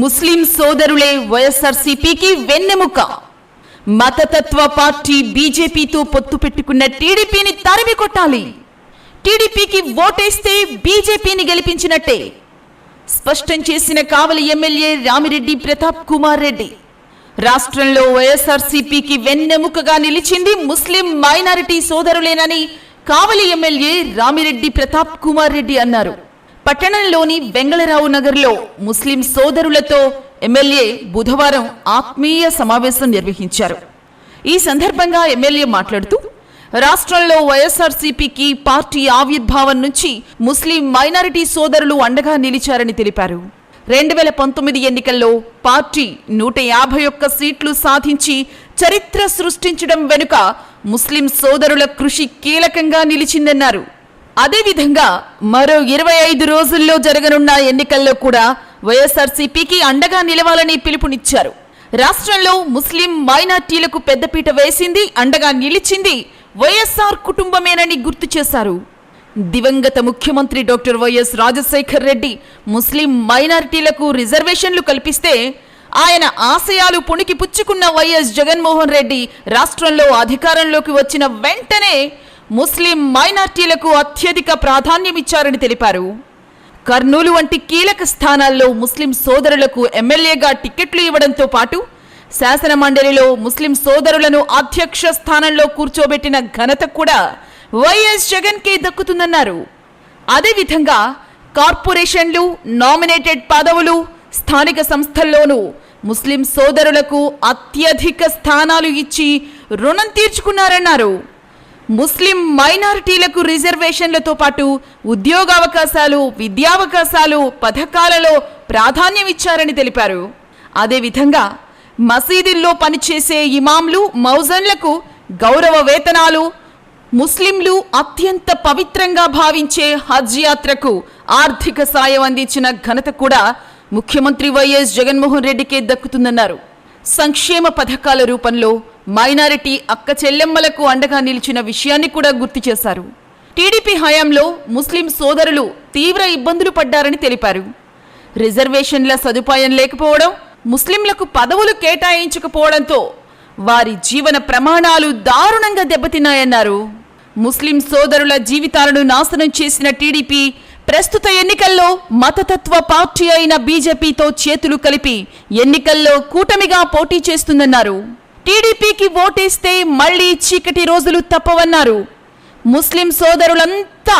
ముస్లిం సోదరులే వైఎస్ఆర్సీపీకి వెన్నెముక. మతతత్వ పార్టీ బీజేపీతో పొత్తు పెట్టుకున్న టీడీపీని తరిమి కొట్టాలి. టీడీపీకి ఓటేస్తే బీజేపీని గెలిపించినట్టే. స్పష్టం చేసిన కావలి ఎమ్మెల్యే రామిరెడ్డి ప్రతాప్ కుమార్ రెడ్డి. రాష్ట్రంలో వైఎస్ఆర్సీపీకి వెన్నెముకగా నిలిచింది ముస్లిం మైనారిటీ సోదరులేనని కావలి ఎమ్మెల్యే రామిరెడ్డి ప్రతాప్ కుమార్ రెడ్డి అన్నారు. పట్టణంలోని వెంగళరావు నగర్లో ముస్లిం సోదరులతో ఎమ్మెల్యే బుధవారం ఆత్మీయ సమావేశం నిర్వహించారు. ఈ సందర్భంగా ఎమ్మెల్యే మాట్లాడుతూ రాష్ట్రంలో వైఎస్ఆర్సీపీకి పార్టీ ఆవిర్భావం నుంచి ముస్లిం మైనారిటీ సోదరులు అండగా నిలిచారని తెలిపారు. రెండు వేల పంతొమ్మిది ఎన్నికల్లో పార్టీ నూట యాభై ఒక్క సీట్లు సాధించి చరిత్ర సృష్టించడం వెనుక ముస్లిం సోదరుల కృషి కీలకంగా నిలిచిందన్నారు. అదేవిధంగా మరో ఇరవై ఐదు రోజుల్లో జరగనున్న ఎన్నికల్లో కూడా వైఎస్ఆర్సీపీకి అండగా నిలవాలని పిలుపునిచ్చారు. రాష్ట్రంలో ముస్లిం మైనార్టీలకు పెద్దపీట వేసింది అండగా నిలిచింది వైఎస్ఆర్ కుటుంబమేనని గుర్తు చేశారు. దివంగత ముఖ్యమంత్రి డాక్టర్ వైఎస్ రాజశేఖర్ రెడ్డి ముస్లిం మైనారిటీలకు రిజర్వేషన్లు కల్పిస్తే ఆయన ఆశయాలు పుణికి పుచ్చుకున్న వైఎస్ జగన్మోహన్ రెడ్డి రాష్ట్రంలో అధికారంలోకి వచ్చిన వెంటనే ముస్లిం మైనార్టీలకు అత్యధిక ప్రాధాన్యమిచ్చారని తెలిపారు. కర్నూలు వంటి కీలక స్థానాల్లో ముస్లిం సోదరులకు ఎమ్మెల్యేగా టికెట్లు ఇవ్వడంతో పాటు శాసన మండలిలో ముస్లిం సోదరులను అధ్యక్ష స్థానంలో కూర్చోబెట్టిన ఘనత కూడా వైఎస్ జగన్ కే దక్కుతుందన్నారు. అదేవిధంగా కార్పొరేషన్లు నామినేటెడ్ పదవులు స్థానిక సంస్థల్లోనూ ముస్లిం సోదరులకు అత్యధిక స్థానాలు ఇచ్చి రుణం తీర్చుకున్నారన్నారు. ముస్లిం మైనారిటీలకు రిజర్వేషన్లతో పాటు ఉద్యోగావకాశాలు విద్యావకాశాలు పథకాలలో ప్రాధాన్యం ఇచ్చారని తెలిపారు. అదేవిధంగా మసీదుల్లో పనిచేసే ఇమాంలు మౌజన్లకు గౌరవ వేతనాలు ముస్లింలు అత్యంత పవిత్రంగా భావించే హజ్ యాత్రకు ఆర్థిక సాయం అందించిన ఘనత కూడా ముఖ్యమంత్రి వైఎస్ జగన్మోహన్ రెడ్డికే దక్కుతుందన్నారు. సంక్షేమ పథకాల రూపంలో మైనారిటీ అక్క చెల్లెమ్మలకు అండగా నిలిచిన విషయాన్ని కూడా గుర్తు చేశారు. టీడీపీ హయాంలో ముస్లిం సోదరులు తీవ్ర ఇబ్బందులు పడ్డారని తెలిపారు. రిజర్వేషన్ల సదుపాయం లేకపోవడం ముస్లింలకు పదవులు కేటాయించకపోవడంతో వారి జీవన ప్రమాణాలు దారుణంగా దెబ్బతిన్నాయన్నారు. ముస్లిం సోదరుల జీవితాలను నాశనం చేసిన టీడీపీ ప్రస్తుత ఎన్నికల్లో మతతత్వ పార్టీ అయిన బీజేపీతో చేతులు కలిపి ఎన్నికల్లో కూటమిగా పోటీ చేస్తుందన్నారు. టీడీపీకి ఓటేస్తే మళ్ళీ చీకటి రోజులు తప్పవన్నారు. ముస్లిం సోదరులంతా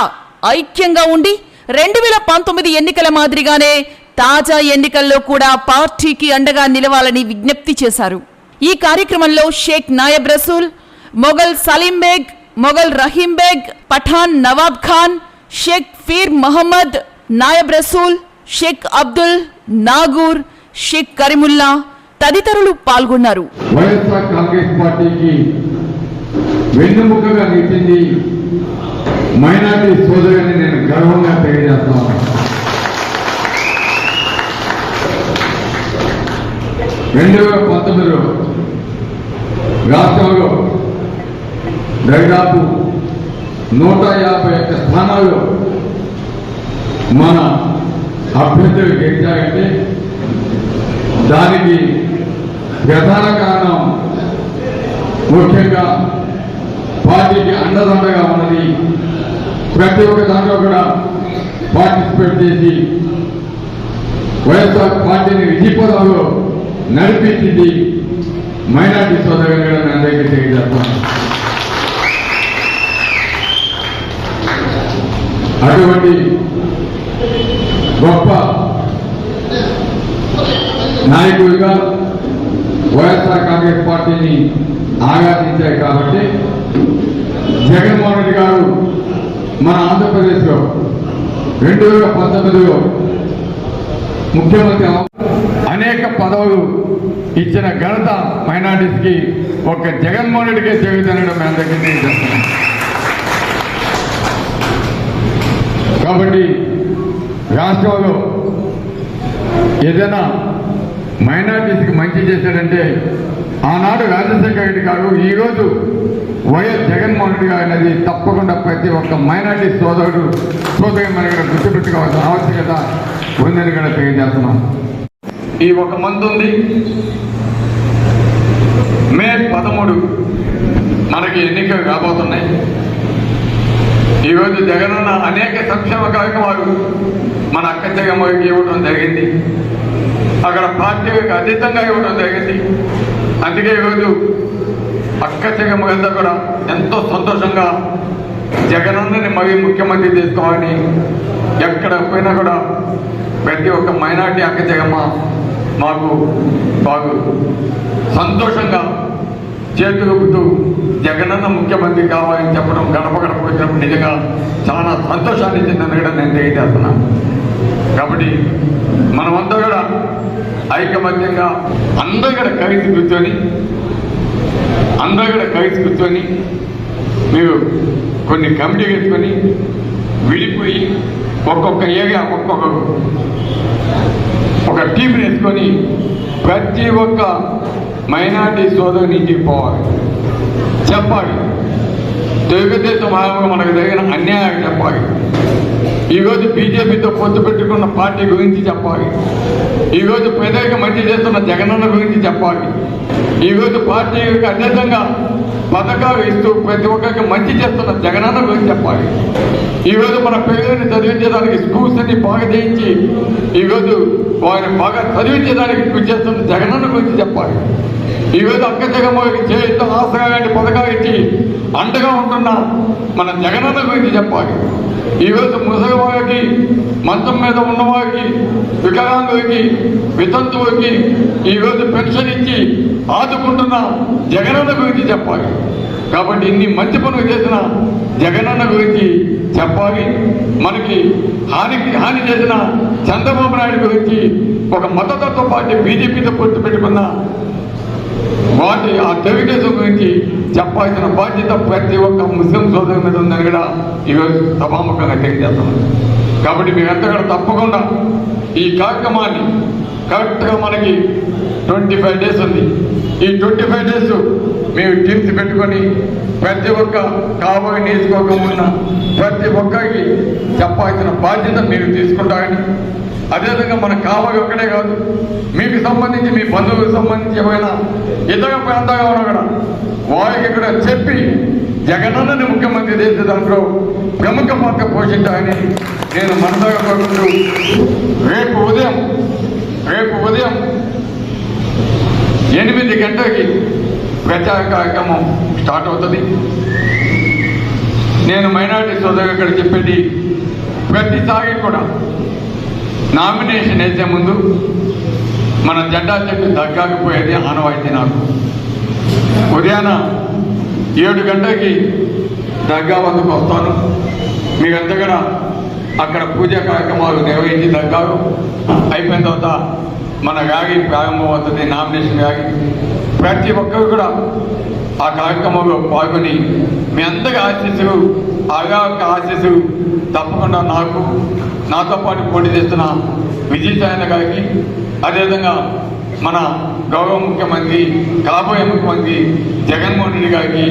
ఐక్యంగా ఉండి రెండు వేల పంతొమ్మిది ఎన్నికల మాదిరిగానే తాజా ఎన్నికల్లో కూడా పార్టీకి అండగా నిలవాలని విజ్ఞప్తి చేశారు. ఈ కార్యక్రమంలో షేక్ నాయబ్ రసూల్ మొఘల్ సలీం బేగ్ మొఘల్ రహీం బేగ్ పఠాన్ నవాబ్ ఖాన్ షేక్ ఫీర్ మహమ్మద్ నాయబ్ రసూల్ షేక్ అబ్దుల్ నాగూర్ షేక్ కరీముల్లా తదితరులు పాల్గొన్నారు. వైఎస్ఆర్ కాంగ్రెస్ పార్టీకి వెన్నుముకగా నిలిచింది మైనార్టీ సోదరుని నేను గర్వంగా తెలియజేస్తాను రెండు వేల పంతొమ్మిదిలో రాష్ట్రంలో దాదాపు నూట యాభై ఒక్క స్థానాల్లో మన అభ్యర్థులు గెలిచాయంటే దానికి ప్రధాన కారణం ముఖ్యంగా పార్టీకి అండదండగా ఉన్నది. ప్రతి ఒక్క దాంట్లో కూడా పార్టిసిపేట్ చేసి వైఎస్ఆర్ పార్టీని విధిపదంలో నడిపించింది మైనార్టీ సోదరులు కూడా నేను అందరికీ తెలియజేస్తాను. అటువంటి గొప్ప నాయకుడిగా వైఎస్ఆర్ కాంగ్రెస్ పార్టీని ఆరాధించాయి కాబట్టి జగన్మోహన్ రెడ్డి గారు మన ఆంధ్రప్రదేశ్లో రెండు వేల పంతొమ్మిదిలో ముఖ్యమంత్రి అనేక పదవులు ఇచ్చిన ఘనత మైనార్టీస్కి ఒక జగన్మోహన్ రెడ్డికే చెబుతానడం మీ అందరికీ తెలియజేస్తున్నాను కాబట్టి రాష్ట్రంలో ఏదైనా మైనార్టీస్కి మంచి చేశాడంటే ఆనాడు రాజశేఖర రెడ్డి గారు ఈరోజు వైఎస్ జగన్మోహన్ రెడ్డి గారు అనేది తప్పకుండా ప్రతి ఒక్క మైనార్టీ సోదరుడు సోదరి మన గుర్తుపెట్టుకోవాల్సిన ఆవశ్యకత ఉందని కూడా తెలియజేస్తున్నాం. ఈ ఒక మంత్ ఉంది. మే పదమూడు మనకి ఎన్నికలు రాబోతున్నాయి. ఈరోజు జగనన్న అనేక సంక్షేమ కార్యక్రమాలు మన అక్క జగమ్మకి ఇవ్వడం జరిగింది. అక్కడ పార్టీకి అతీతంగా ఇవ్వడం జరిగింది. అందుకే ఈరోజు అక్క జగమ్మ అంతా కూడా ఎంతో సంతోషంగా జగనన్నని మరీ ముఖ్యమంత్రి చేసుకోవాలని ఎక్కడ పోయినా కూడా ప్రతి ఒక్క మైనార్టీ అక్క జగమ్మ మాకు బాగు సంతోషంగా చేతులుపుతూ జగనన్న ముఖ్యమంత్రి కావాలని చెప్పడం గడప గడప వచ్చినప్పుడు నిజంగా చాలా సంతోషాన్ని ఇచ్చిందని కూడా నేను తెలియజేస్తున్నాను. కాబట్టి మనమంతా కూడా ఐకమత్యంగా అందరూ కూడా కలిసి కూర్చొని అందరూ కూడా కలిసి కూర్చొని మీరు కొన్ని కమిటీ ఎత్తుకొని విడిపోయి ఒక్కొక్క ఏరియా ఒక్కొక్క ఒక టీం వేసుకొని ప్రతి ఒక్క మైనార్టీ సోదరుని ఇంటికి పోవాలి. చెప్పాలి. తెలుగుదేశం హయాంలో మనకు జరిగిన అన్యాయం చెప్పాలి. ఈరోజు బీజేపీతో పొత్తు పెట్టుకున్న పార్టీ గురించి చెప్పాలి. ఈరోజు ప్రజలకు మంచి చేస్తున్న జగనన్న గురించి చెప్పాలి. ఈరోజు పార్టీకి అత్యంతంగా పథకాలు ఇస్తూ ప్రతి ఒక్కరికి మంచి చేస్తున్న జగనన్న గురించి చెప్పాలి. ఈరోజు మన పిల్లల్ని చదివించడానికి స్కూల్స్ అన్ని బాగా చేయించి ఈరోజు వారిని బాగా చదివించడానికి కృషి చేస్తున్న జగనన్న గురించి చెప్పాలి. ఈరోజు అక్క జగమ్మకి చేయితో ఆసరా లాంటి పథకాలు ఇచ్చి అండగా ఉంటున్న మన జగనన్న గురించి చెప్పాలి. ఈరోజు ముసలివారికి మంచం మీద ఉన్నవారికి వికలాంగులకి వితంతువులకి ఈరోజు పెన్షన్ ఇచ్చి ఆదుకుంటున్న జగనన్న గురించి చెప్పాలి. కాబట్టి ఇన్ని మంచి పనులు చేసిన జగనన్న గురించి చెప్పాలి. మనకి హానికి హాని చేసిన చంద్రబాబు నాయుడు గురించి ఒక మతతత్వ పార్టీ బీజేపీతో పొత్తు పెట్టుకున్న వాటి ఆ తెలుగుదేశం గురించి చెప్పాల్సిన బాధ్యత ప్రతి ఒక్క ముస్లిం సోదరు మీద ఉందని కూడా ఈరోజు సభాముఖంగా తెలియజేస్తున్నాం కాబట్టి మీరంతా ఎంతగా తప్పకుండా ఈ కార్యక్రమాన్ని కరెక్ట్గా మనకి ట్వంటీ ఫైవ్ డేస్ ఉంది. ఈ ట్వంటీ ఫైవ్ డేస్ మేము టీమ్స్ పెట్టుకొని ప్రతి ఒక్క కాబోయే నియోజకవర్గం ఉన్న ప్రతి ఒక్కరికి చెప్పాల్సిన బాధ్యత మీరు తీసుకుంటారని. అదేవిధంగా మన కావలి ఒక్కడే కాదు మీకు సంబంధించి మీ బంధువులకు సంబంధించి ఏమైనా ఇతర ప్రాంతంగా ఉన్నా కూడా వారికి ఇక్కడ చెప్పి జగనన్నని ముఖ్యమంత్రి చేసే దాంట్లో ప్రముఖ పాత్ర పోషించాలని నేను మనసాగా కోరుకుంటూ రేపు ఉదయం రేపు ఉదయం ఎనిమిది గంటలకి ప్రచార కార్యక్రమం స్టార్ట్ అవుతుంది. నేను మైనారిటీ సోదరు ఇక్కడ చెప్పేది ప్రతిసారి కూడా నామినేషన్ వేసే ముందు మన జెండా చెట్టు దగ్గకపోయేది ఆనవాయితీ నాకు. ఉదయాన ఏడు గంటలకి దర్గా వద్దకు వస్తాను. మీరంతా కూడా అక్కడ పూజా కార్యక్రమాలు నిర్వహించి దగ్గారు. అయిపోయిన తర్వాత మన వ్యాగి ప్రారంభం అవుతుంది నామినేషన్ వ్యాగి. ప్రతి ఒక్కరు కూడా ఆ కార్యక్రమంలో పాల్గొని మీ అందరి ఆశీస్సులు ఆగా యొక్క ఆశీస్సులు తప్పకుండా నాకు నాతో పాటు పోటీ చేస్తున్న విజయసాయన గారికి అదేవిధంగా మన గౌరవ ముఖ్యమంత్రి కాబోయే ముఖ్యమంత్రి జగన్మోహన్ రెడ్డి గారికి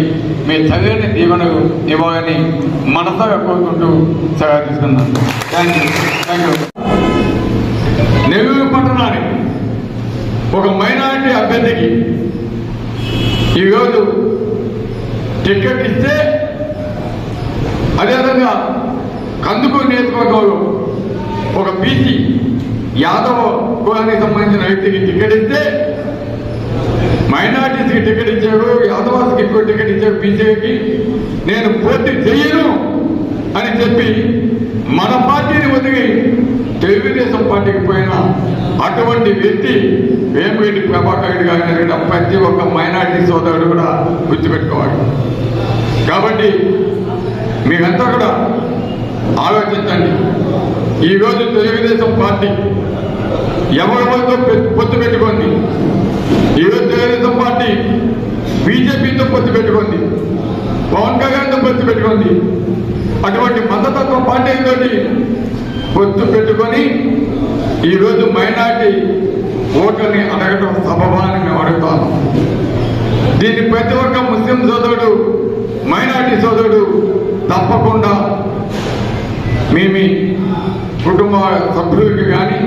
మీ చదివిన దీవెన ఇవ్వాలని మనసగా కోరుకుంటూ సెలవు తీసుకున్నాను thank you thank you Nellore పట్టణానికి ఒక మైనారిటీ అభ్యర్థికి ఈరోజు టికెట్ ఇస్తే అదేవిధంగా గౌరవం. ఒక బీసీ యాదవ కులానికి సంబంధించిన వ్యక్తికి టికెట్ ఇస్తే మైనార్టీస్కి టికెట్ ఇచ్చాడు యాదవాస్కి ఎక్కువ టికెట్ ఇచ్చాడు బీసీకి నేను పోటీ చెయ్యను అని చెప్పి మన పార్టీని వదిలి తెలుగుదేశం పార్టీకి పోయిన అటువంటి వ్యక్తి వేమిరెడ్డి ప్రభాకర్ రెడ్డి గారిని అడిగిన ప్రతి ఒక్క మైనార్టీ సోదరుడు కూడా గుర్తుపెట్టుకోవాలి. కాబట్టి మీరంతా కూడా ఆలోచించండి. ఈరోజు తెలుగుదేశం పార్టీ ఎవరెవరితో పొత్తు పెట్టుకోండి ఈరోజు తెలుగుదేశం పార్టీ బీజేపీతో పొత్తు పెట్టుకోండి పవన్ కళ్యాణ్తో పొత్తు పెట్టుకోండి అటువంటి మతతత్వ పార్టీతో పొత్తు పెట్టుకొని ఈరోజు మైనార్టీ ఓట్లని అడగటం సబబాన్ని మేము అడుగుతాము దీన్ని ప్రతి ఒక్క ముస్లిం సోదరుడు మైనార్టీ సోదరుడు తప్పకుండా మీ మీ కుటుంబ సభ్యులకి కానీ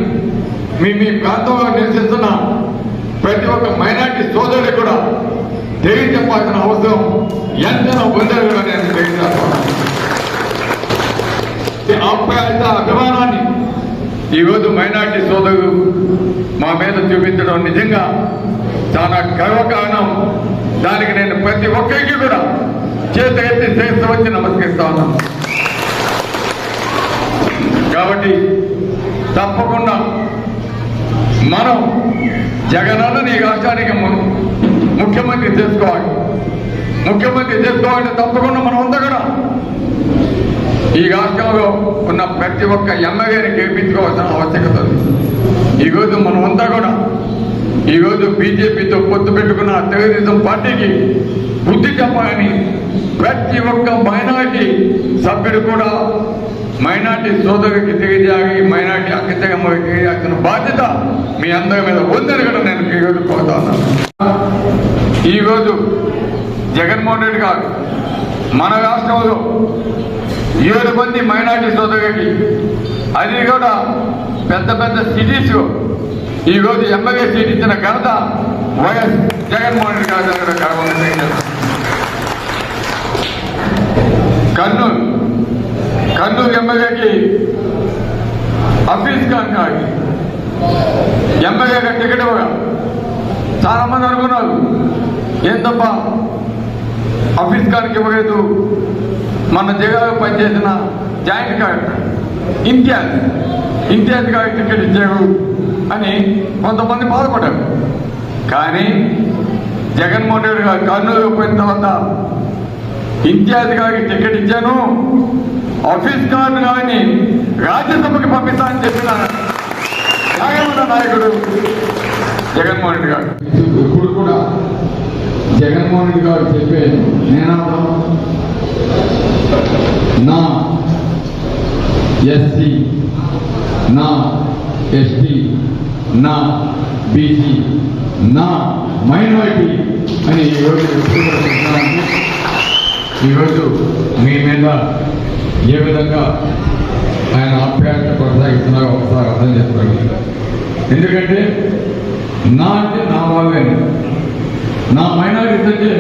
మీ మీ ప్రాంతంలో నివసిస్తున్న ప్రతి ఒక్క మైనార్టీ సోదరుడు కూడా తెలియజెప్పాల్సిన అవసరం ఎంతనో పొందే అప్రాయత నేను అభిమానాన్ని ఈరోజు మైనార్టీ సోదరుడు మా మీద చూపించడం నిజంగా చాలా గర్వకారణం. దానికి నేను ప్రతి ఒక్కరికి కూడా చేత ఎత్తి శ్రేష్ఠ వచ్చి నమస్కరిస్తా ఉన్నాను. కాబట్టి తప్పకుండా మనం జగనన్నని ఈ రాష్ట్రానికి ముఖ్యమంత్రి చేసుకోవాలి. ముఖ్యమంత్రి చేసుకోవాలంటే తప్పకుండా మనం అంతా కూడా ఈ రాష్ట్రంలో ఉన్న ప్రతి ఒక్క ఎమ్మెల్యేని గెలిపించుకోవాల్సిన ఆవశ్యకత ఈరోజు మనం మనమంతా కూడా ఈరోజు బీజేపీతో పొత్తు పెట్టుకున్న తెలుగుదేశం పార్టీకి బుద్ధి చెప్పాలని ప్రతి ఒక్క మైనారిటీ సభ్యుడు కూడా మైనార్టీ సోదరుడికి తెలియజేయాలి మైనార్టీ అక్కచెమ్మకి తెలియాల్సిన బాధ్యత మీ అందరి మీద ఉందని కూడా నేను ఈరోజు కోరుతా ఉన్నాను ఈరోజు జగన్మోహన్ రెడ్డి గారు మన రాష్ట్రంలో ఏడు మంది మైనార్టీ సోదరులకి అది కూడా పెద్ద పెద్ద సిటీస్ ఈ రోజు ఎమ్మెల్యే సీట్ ఇచ్చిన ఘనత వైఎస్ జగన్మోహన్ రెడ్డి గారి దగ్గర గర్వంగా తెలియజేస్తున్నాను. కర్నూలు కర్నూలు ఎమ్మెల్యేకి హఫీజ్ ఖాన్ గారికి ఎమ్మెల్యేగా టికెట్ ఇవ్వగా చాలా మంది అనుకున్నారు. ఏం తప్ప హఫీజ్ ఖాన్కి ఇవ్వలేదు. మన జిల్లాలో పనిచేసిన జాయింట్ కార్డ్ ఇంతియాజ్ ఇంతియాజ్ గారికి టికెట్ ఇచ్చారు అని కొంతమంది బాధపడ్డారు. కానీ జగన్మోహన్ రెడ్డి గారు కర్నూలు పోయిన తర్వాత ఇంతియాజ్ గారికి టికెట్ ఇచ్చాను. ఆఫీస్ కార్డు కానీ రాజ్యసభకి పంపిస్తానని చెప్పిన న్యాయమైన నాయకుడు జగన్మోహన్ రెడ్డి గారు. ఇప్పుడు కూడా జగన్మోహన్ రెడ్డి గారు చెప్పే నినాదం నా ఎస్సీ నా ఎస్టీ నా బీసీ నా మైనారిటీ అని ఈరోజు కూడా ఈరోజు మీ మీద ఏ విధంగా ఆయన ఆప్యాయత కొనసాగిస్తున్నారో ఒకసారి అర్థం చేసుకోండి. ఎందుకంటే నా అంటే నా వాళ్ళే. నా మైనారిటీస్ అంటే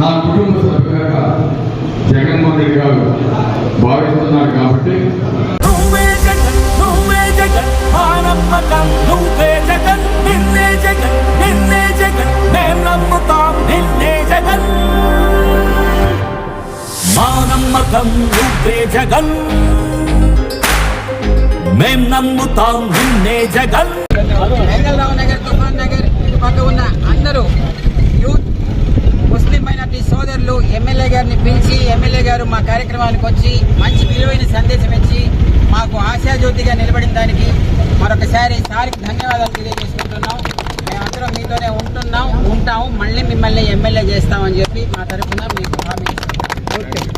నా కుటుంబ సభ్యులుగా జగన్మోహన్ రెడ్డి గారు భావిస్తున్నారు కాబట్టి నువ్వే జగన్ నువ్వే జగన్ మా నమ్మకం నువ్వే జగన్ నిన్నే జగన్ నిన్నే జగన్. మేం నమ్ముతాం నిన్నే జగన్. మా నమ్మకం నువ్వే జగన్. మేం నమ్ముతాం నిన్నే జగన్. వెంగళరావు నగర్ తుఫాన్ నగర్ ఇటుపక్క ఉన్న అందరూ యూత్ ముస్లిం మైనార్టీ సోదరులు ఎమ్మెల్యే గారిని పిలిచి ఎమ్మెల్యే గారు మా కార్యక్రమానికి వచ్చి మంచి విలువైన సందేశం ఇచ్చి మాకు ఆశాజ్యోతిగా నిలబడిన దానికి మరొకసారి సారికి ధన్యవాదాలు తెలియజేసుకుంటున్నాం. మేమందరం మీతోనే ఉంటున్నాం ఉంటాం మళ్ళీ మిమ్మల్ని ఎమ్మెల్యే చేస్తామని చెప్పి మా తరఫున మీకు హామీ ఇస్తున్నాం. ಓಕೆ